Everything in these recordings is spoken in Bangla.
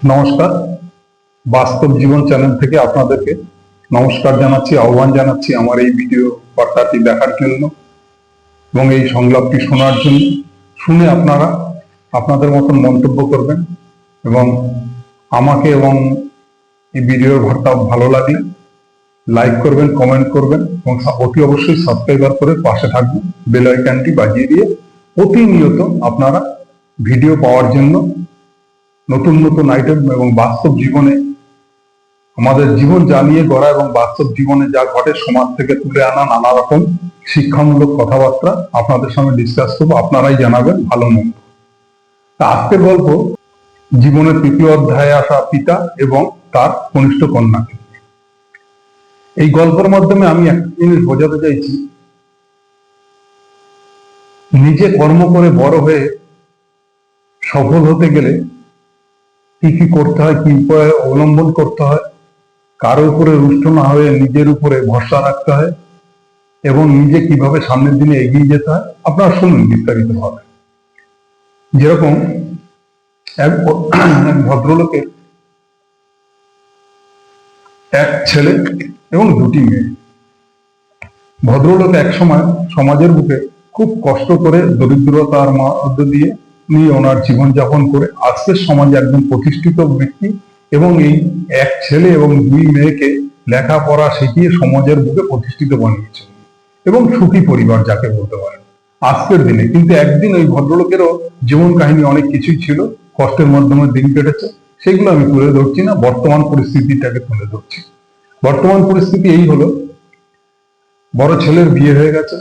নমস্কার। বাস্তব জীবন চ্যানেল থেকে আপনাদেরকে নমস্কার জানাচ্ছি, আহ্বান জানাচ্ছি আমার এই ভিডিও বার্তাটি দেখার জন্য এবং এই সংলাপটি শোনার জন্য। শুনে আপনারা আপনাদের মতন মন্তব্য করবেন এবং আমাকে এবং এই ভিডিওর বার্তা ভালো লাগলে লাইক করবেন, কমেন্ট করবেন এবং অতি অবশ্যই সাবস্ক্রাইবার করে পাশে থাকবেন। বেল আইকনটি বাজিয়ে দিয়ে প্রতিনিয়ত আপনারা ভিডিও পাওয়ার জন্য নতুন নতুন আইটেম এবং বাস্তব জীবনে আমাদের জীবন যা নিয়ে গড়া এবং বাস্তব জীবনে যা ঘটে সমাজ থেকে তুলে আনা নানা রকম শিক্ষামূলক কথাবার্তা আপনাদের সঙ্গে ডিসকাস করব। আপনারাই জানাবেন ভালো মন্দ। আজকের গল্প জীবনের তৃতীয় অধ্যায়ে আসা পিতা এবং তার কনিষ্ঠ কন্যাকে। এই গল্পের মাধ্যমে আমি একটা জিনিস বোঝাতে চাইছি, নিজে কর্ম করে বড় হয়ে সফল হতে গেলে কি কি করতে হয়, কি উপায় অবলম্বন করতে হয়, কারও উপরে রুষ্ট না হয়ে নিজের উপরে ভরসা রাখতে হয় এবং নিজে কীভাবে সামনের দিনে এগিয়ে যেতে হয়, আপনারা শুনুন বিস্তারিত ভাবে। যেরকম এক ভদ্রলোকের এক ছেলে এবং দুটি মেয়ে। ভদ্রলোক এক সময় সমাজের বুকে খুব কষ্ট করে দরিদ্রতার মধ্য দিয়ে নিয়ে ওনার জীবনযাপন করে আজকের সমাজে একজন প্রতিষ্ঠিত ব্যক্তি এবং এই এক ছেলে এবং দুই মেয়েকে লেখাপড়া শিখিয়ে সমাজের বুকে প্রতিষ্ঠিত বানিয়েছে এবং সুখী পরিবার যাকে বলতে পারেন। আজকের দিনে কিন্তু একদিন ওই ভদ্রলোকেরও জীবন কাহিনী অনেক কিছুই ছিল, কষ্টের মাধ্যমে দিন কেটেছে, সেগুলো আমি তুলে ধরছি না, বর্তমান পরিস্থিতিটাকে তুলে ধরছি। বর্তমান পরিস্থিতি এই হলো, বড় ছেলের বিয়ে হয়ে গেছে,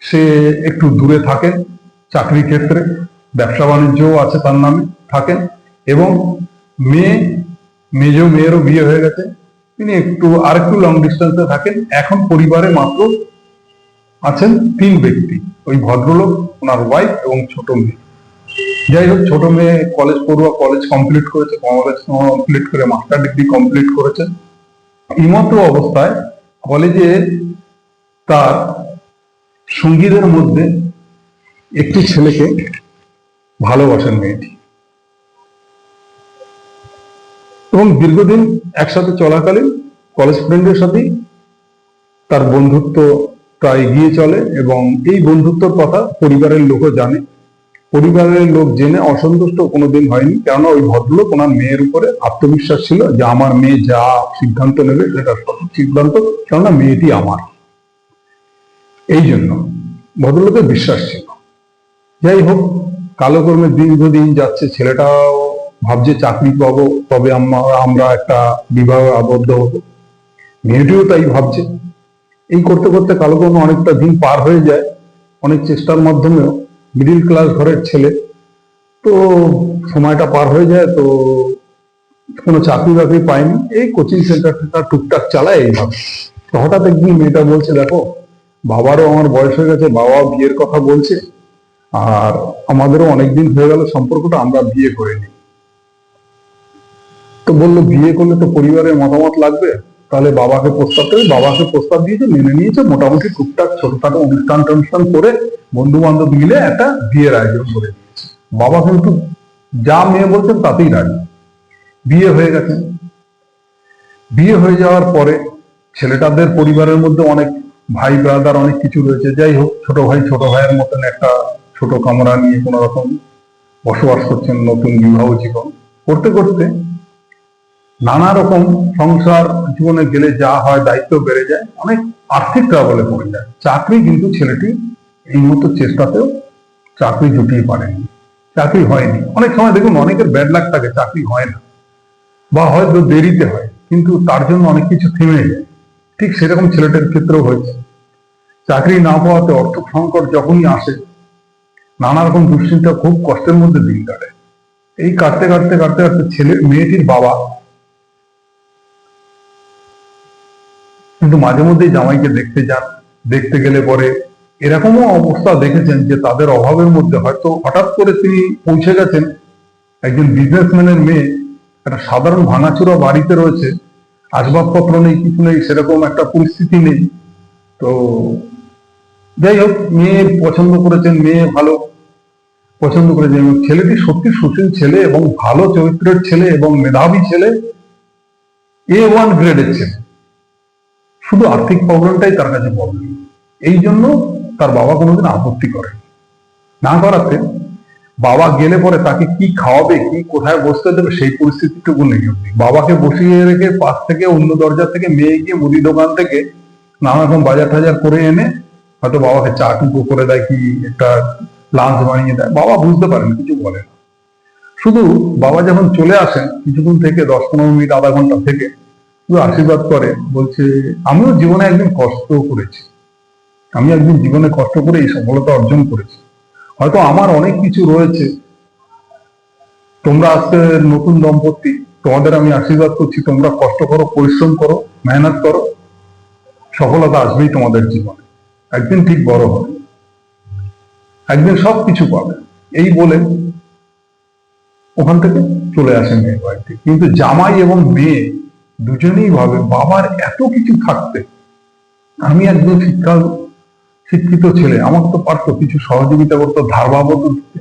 সে একটু দূরে থাকেন চাকরি ক্ষেত্রে ব্যবসা বাণিজ্যও আছে তার নামে, থাকেন। এবং মেয়ে, মেজ মেয়েরও বিয়ে হয়ে গেছে। তিনি একটু আর একটু লং ডিস্টেন্সে থাকেন। এখন পরিবারে মাত্র আছেন তিন ব্যক্তি, ওই ভদ্রলোক, ওনার ওয়াইফ এবং ছোট মেয়ে। যাই হোক, ছোট মেয়ে কলেজ পড়ুয়া কলেজ কমপ্লিট করেছে কলেজ কমপ্লিট করে মাস্টার ডিগ্রি কমপ্লিট করেছে। এইমাত্র অবস্থায় কলেজে তার সঙ্গীদের মধ্যে একটি ছেলেকে ভালোবাসেন মেয়েটি। এবং দীর্ঘদিন একসাথে চলাকালীন কলেজ ফ্রেন্ডের সাথেই তার বন্ধুত্বটা এগিয়ে চলে এবং এই বন্ধুত্বর কথা পরিবারের লোকও জানে। পরিবারের লোক জেনে অসন্তুষ্ট কোনোদিন হয়নি, কেননা ওই ভদ্রলোক ওনার মেয়ের উপরে আত্মবিশ্বাস ছিল যে আমার মেয়ে যা সিদ্ধান্ত নেবে সেটা সঠিক সিদ্ধান্ত, কেননা মেয়েটি আমার। এই জন্য ভদ্রলোকের বিশ্বাস ছিল। যাই হোক কালকর্মে দীর্ঘদিন যাচ্ছে, ছেলেটাও ভাবছে চাকরি পাবো, তবে আমরা একটা বিবাহ আবদ্ধ হব। মেয়েটিও তাই ভাবছে। এই করতে করতে কালকর্মে অনেকটা দিন পার হয়ে যায়, অনেক চেষ্টার মাধ্যমেও। মিডিল ক্লাস ঘরের ছেলে। তো সময়টা পার হয়ে যায়, তো কোনো চাকরি বাকরি পায়নি। এই কোচিং সেন্টারটা টুকটাক চালায় এইভাবে। তো হঠাৎ একদিন মেয়েটা বলছে, দেখো, বাবারও আমার বয়স হয়ে গেছে বাবা বিয়ের কথা বলছে। আর আমাদেরও অনেকদিন হয়ে গেল সম্পর্কটা, আমরা বিয়ে করে নিই। তো বলল, বিয়ে করলে তো পরিবারের মতামত লাগবে। তাহলে বাবাকে প্রস্তাব দেবে। বাবাকে প্রস্তাব দিয়েছে, মেনে নিয়েছে, মোটামুটি টুকটাক ছোটখাটো অনুষ্ঠান টনুষ্ঠান করে বন্ধু বান্ধব মিলে একটা বিয়ের আয়োজন করে বাবা কিন্তু যা মেয়ে বলছেন তাতেই রাজি। বিয়ে হয়ে গেছে। বিয়ে হয়ে যাওয়ার পরে ছেলেটাদের পরিবারের মধ্যে অনেক ভাই ব্রাদার অনেক কিছু রয়েছে। যাই হোক, ছোট ভাই ছোট ভাইয়ের মতন একটা ছোট কামরা নিয়ে কোনো রকম বসবাস করছেন নতুন বিবাহ জীবন। করতে করতে নানা রকম সংসার, জীবনে গেলে যা হয়, দায়িত্ব বেড়ে যায়, অনেক আর্থিক ট্রাবলে পড়ে যায়। চাকরি কিন্তু ছেলেটি এই মতো চেষ্টাতেও চাকরি জুটিয়ে পারেনি। চাকরি হয়নি। অনেক সময় দেখুন, অনেকের ব্যাড লাগ থাকে, চাকরি হয় না। বা হয়তো দেরিতে হয়, কিন্তু তার জন্য অনেক কিছু থেমে যায়। ঠিক সেরকম ছেলেটার ক্ষেত্রেও হয়েছে। চাকরি না পাওয়াতে অর্থ সংকট যখনই আসে নানা রকম দুশ্চিন্তা খুব কষ্টের মধ্যে দিন কাটে। এই কাটতে কাটতে কাটতে কাটতে ছেলে, মেয়েটির বাবা, কিন্তু মাঝে মধ্যেই জামাইকে দেখতে যান। দেখতে গেলে পরে এরকমও অবস্থা দেখেছেন যে তাদের অভাবের মধ্যে হয়তো হঠাৎ করে তিনি পৌঁছে গেছেন। একজন বিজনেসম্যানের মেয়ে, একটা সাধারণ ভাঙাচোরা বাড়িতে রয়েছে। আসবাবপত্র নেই, কিছু নেই, সেরকম একটা পরিস্থিতি নেই। তো যাই হোক, মেয়ে পছন্দ করেছেন, মেয়ে ভালো। পছন্দ করে যে ছেলেটি সত্যি সুশীল ছেলে এবং ভালো চরিত্রের ছেলে এবং মেধাবী ছেলে এ ওয়ান গ্রেডের ছেলে। শুধু আর্থিক প্রবলেমটাই তার কাছে প্রবলেম এই জন্য তার বাবা কোনোদিন আপত্তি করে না করাতে বাবা গেলে পরে তাকে কি খাওয়াবে, কি কোথায় বসতে দেবে, সেই পরিস্থিতিটুকু নেই বাবাকে বসিয়ে রেখে পাশ থেকে অন্য দরজা থেকে মেয়ে গিয়ে মুদি দোকান থেকে নানা রকম বাজার টাজার করে এনে হয়তো বাবাকে চা টুকু করে দেয় কি একটা লাঞ্চ বানিয়ে দেয়। বাবা বুঝতে পারেন কিছু বলে না। শুধু বাবা যখন চলে আসেন, কিছুক্ষণ থেকে, দশ পনেরো মিনিট, আধা ঘণ্টা থেকে শুধু আশীর্বাদ করে, বলছে, আমিও জীবনে একদিন কষ্ট করেছি। আমি একদিন জীবনে কষ্ট করে এই সফলতা অর্জন করেছি। হয়তো আমার অনেক কিছু রয়েছে। তোমরা আজকে নতুন দম্পতি, তোমাদের আমি আশীর্বাদ করছি। তোমরা কষ্ট করো, পরিশ্রম করো, মেহনত করো। সফলতা আসবেই তোমাদের জীবনে। একদিন ঠিক বড় হবে। একদিন সব কিছু পাবে এই বলে ওখান থেকে চলে আসে মেয়ের বাড়িতে কিন্তু জামাই এবং মেয়ে দুজনেই ভাবে, বাবার এত কিছু থাকতে, আমি একজন শিক্ষা, শিক্ষিত ছেলে, আমার তো পারতো কিছু সহযোগিতা করতো, ধার বাবদ দিতে।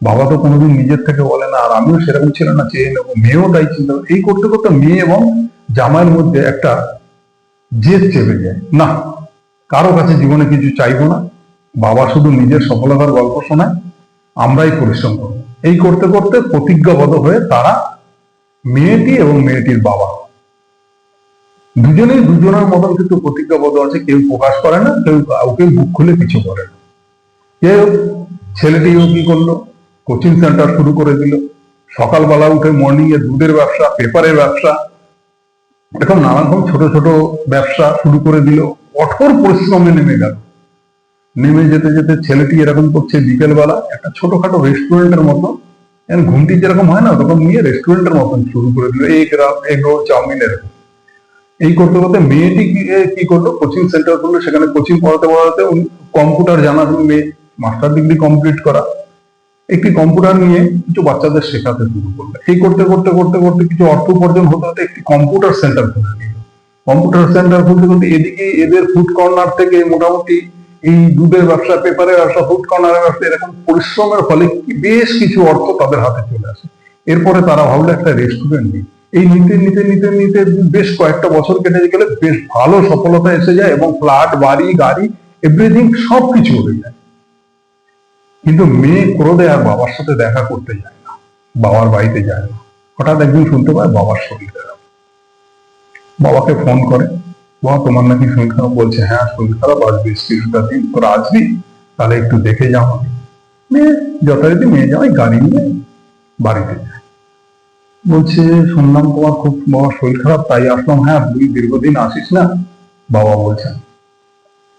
বাবা তো কোনোদিন নিজের থেকে বলে না, আর আমিও সেরকম ছিল না, চেয়ে নেব, মেয়েও তাই চিন্তা। এই করতে করতে মেয়ে এবং জামাইয়ের মধ্যে একটা জেদ চেপে যায়, না, কারও কাছে জীবনে কিছু চাইব না বাবা শুধু নিজের সফলতার গল্প শোনায় আমরাই পরিশ্রম করব এই করতে করতে প্রতিজ্ঞাবদ্ধ হয়ে তারা মেয়েটি এবং মেয়েটির বাবা। দুজনেই দুজনের মতন কিন্তু প্রতিজ্ঞাবদ্ধ আছে, কেউ প্রকাশ করে না, কেউ কাউকে বুক খুলে কিছু করে না। কেউ ছেলেটিও কি করল? কোচিং সেন্টার শুরু করে দিল। সকালবেলা উঠে মর্নিং এ দুধের ব্যবসা, পেপারের ব্যবসা এরকম নানা রকম ছোট ছোট ব্যবসা শুরু করে দিল। কঠোর পরিশ্রমে নেমে গেল। নেমে যেতে যেতে ছেলেটি এরকম করছে বিকেলবেলা, একটা ছোটখাটো রেস্টুরেন্টের মতো। ঘুমটি যেরকম হয় না, তখন নিয়ে রেস্টুরেন্টের মতন শুরু করে দিল এগ এগ রোল চাউমিন, এরকম। এই করতে করতে মেয়েটি কি করল? কোচিং সেন্টার করল সেখানে কোচিং পড়াতে পড়াতে কম্পিউটার জানা মেয়ে, মাস্টার ডিগ্রি কমপ্লিট করা, একটি কম্পিউটার নিয়ে কিছু বাচ্চাদের শেখাতে শুরু করল। এই করতে করতে করতে করতে কিছু অর্থ উপার্জন হতে হতে একটি কম্পিউটার সেন্টার খুলে নিল কম্পিউটার সেন্টার খুলতে খুলতে এদিকে এদের ফুড কর্নার থেকে মোটামুটি এই দুধের ব্যবসা, পেপারের ব্যবসা ফুড কর্নারের ব্যবসা, এরকম পরিশ্রমের ফলে বেশ কিছু অর্থ তাদের হাতে চলে আসে। এরপরে তারা ভাবলো একটা রেস্টুরেন্ট নিই। এই নিতে নিতে নিতে নিতে বেশ কয়েকটা বছর কেটে গেলে বেশ ভালো সফলতা এসে যায় এবং ফ্ল্যাট বাড়ি, গাড়ি এভরিথিং সব কিছু হয়ে যায়। কিন্তু মেয়ে ক্রোধে আর বাবার সাথে দেখা করতে যায় না, বাবার বাড়িতে যায় না। হঠাৎ একদিন শুনতে পায় বাবার শরীর বাবাকে ফোন করে তোমার নাকি বলছে হ্যাঁ শরীর খারাপ কিছুটা দিন। তোরা আসবি, তাহলে একটু দেখে যাও মেয়ে, যথারীতি মেয়ে গাড়ি নিয়ে বাড়িতে বলছে, শুনলাম তোমার খুব শরীর খারাপ, তাই আসলাম। হ্যাঁ তুই দীর্ঘদিন আসিস না? বাবা বলছেন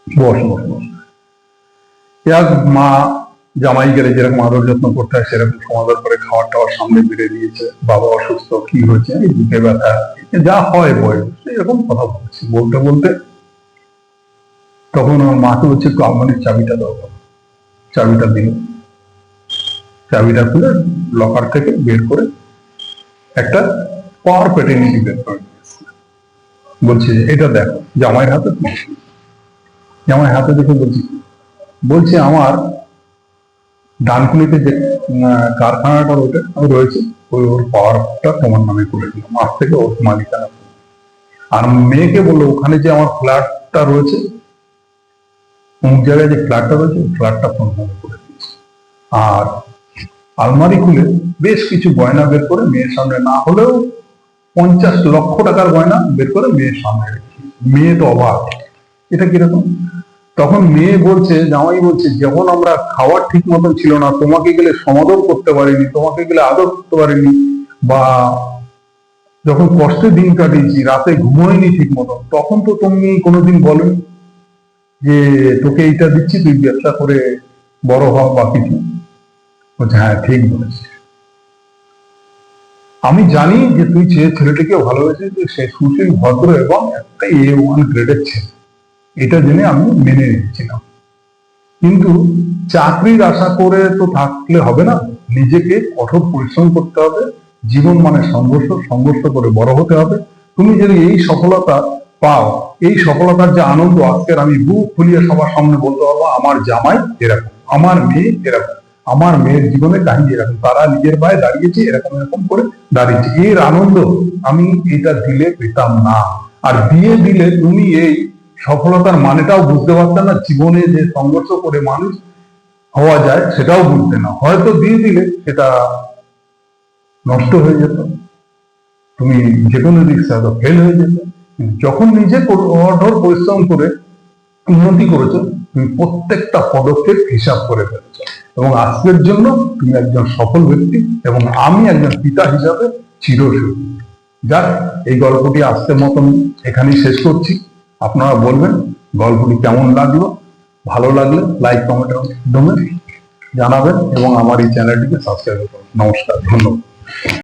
বস বস বস। এক মা জামাই গেলে যেরকম আদর যত্ন করতে হয়, সেরকম সমাদর করে খাবার টাওয়ার সামনে বেড়ে দিয়েছে। বাবা অসুস্থ, কি হয়েছে? এই বুকে ব্যথা যা হয় বয়স এরকম কথা বলছি। বলতে বলতে তখন আমার মাকে বলছে, একটু আলমারির চাবিটা দাও চাবিটা দিল চাবিটা খুলে লকার থেকে বের করে একটা পাওয়ার পেটেনিটি বের করে নিয়ে বলছে এটা দেখো, জামাইয়ের হাতে জামাইয়ের হাতে দেখে বলছি? বলছে, আমার ডানকুনিতে যে কারখানাটা রয়েছে রয়েছে ওই ওর পাওয়ারটা তোমার নামে করে দিলাম। আজ থেকে ওর মালিকানা। আর মেয়েকে বলল, ওখানে যে আমার ফ্ল্যাটটা রয়েছে, অমুক জায়গায় যে ফ্ল্যাটটা রয়েছে, ওই ফ্ল্যাটটা তোমার নামে করে দিয়েছে। আর আলমারি খুলে বেশ কিছু গয়না বের করে মেয়ের সামনে, না হলেও পঞ্চাশ লক্ষ টাকার গয়না বের করে মেয়ের সামনে রেখেছি। মেয়ে তো অবাক। এটা কীরকম? তখন মেয়ে বলছে, জামাই বলছে, যখন আমরা খাওয়ার ঠিক মতন ছিল না, তোমাকে গেলে সমাদর করতে পারিনি, তোমাকে গেলে আদর করতে পারিনি, বা যখন কষ্টে দিন কাটিয়েছি, রাতে ঘুমোয়নি ঠিক মতন, তখন তো তুমি কোনোদিন বলনি যে, তোকে এইটা দিচ্ছি, তুই ব্যবসা করে বড় হ বা কিছু বলছে হ্যাঁ ঠিক বলেছিস। আমি জানি যে তুই যে ছেলেটিকে ভালোবেসে সে সুশীল, ভদ্র এবং একটা এ ওয়ান গ্রেডের ছেলে। এটা জেনে আমি মেনে নিচ্ছিলাম। কিন্তু চাকরির আশা করে তো থাকলে হবে না। নিজেকে কঠোর পরিশ্রম করতে হবে। জীবন মানে সংঘর্ষ সংঘর্ষ করে বড় হতে হবে। তুমি যদি এই সফলতা পাও, এই সফলতার যে আনন্দ আজকের আমি বুক খুলিয়ে সবার সামনে বলতে পারব, আমার জামাই এরকম, আমার মেয়ে এরকম, আমার মেয়ের জীবনে কাহিনী এরকম, তারা নিজের পায়ে দাঁড়িয়েছে, এরকম এরকম করে দাঁড়িয়েছে। এর আনন্দ আমি এটা দিলে পেতাম না। আর বিয়ে দিলে তুমি এই সফলতার মানেটাও বুঝতে পারতে না, জীবনে যে সংঘর্ষ করে মানুষ হওয়া যায় সেটাও বুঝতে না। হয়তো দিয়ে দিলে সেটা নষ্ট হয়ে যেত। তুমি যে কোনো হয়তো ফেল হয়ে যেত। যখন নিজে কঠোর পরিশ্রম করে উন্নতি করেছ, তুমি প্রত্যেকটা পদক্ষেপ হিসাব করে ফেলেছো। এবং আজকের জন্য তুমি একজন সফল ব্যক্তি এবং আমি একজন পিতা হিসাবে চিরসুখী। যাক, এই গল্পটি আজকের মতন এখানেই শেষ করছি। আপনারা বলবেন, গল্পটি কেমন লাগল? ভালো লাগলে লাইক কমেন্টের মাধ্যমে জানাবেন এবং আমার এই চ্যানেলটিকে সাবস্ক্রাইব করুন নমস্কার, ধন্যবাদ।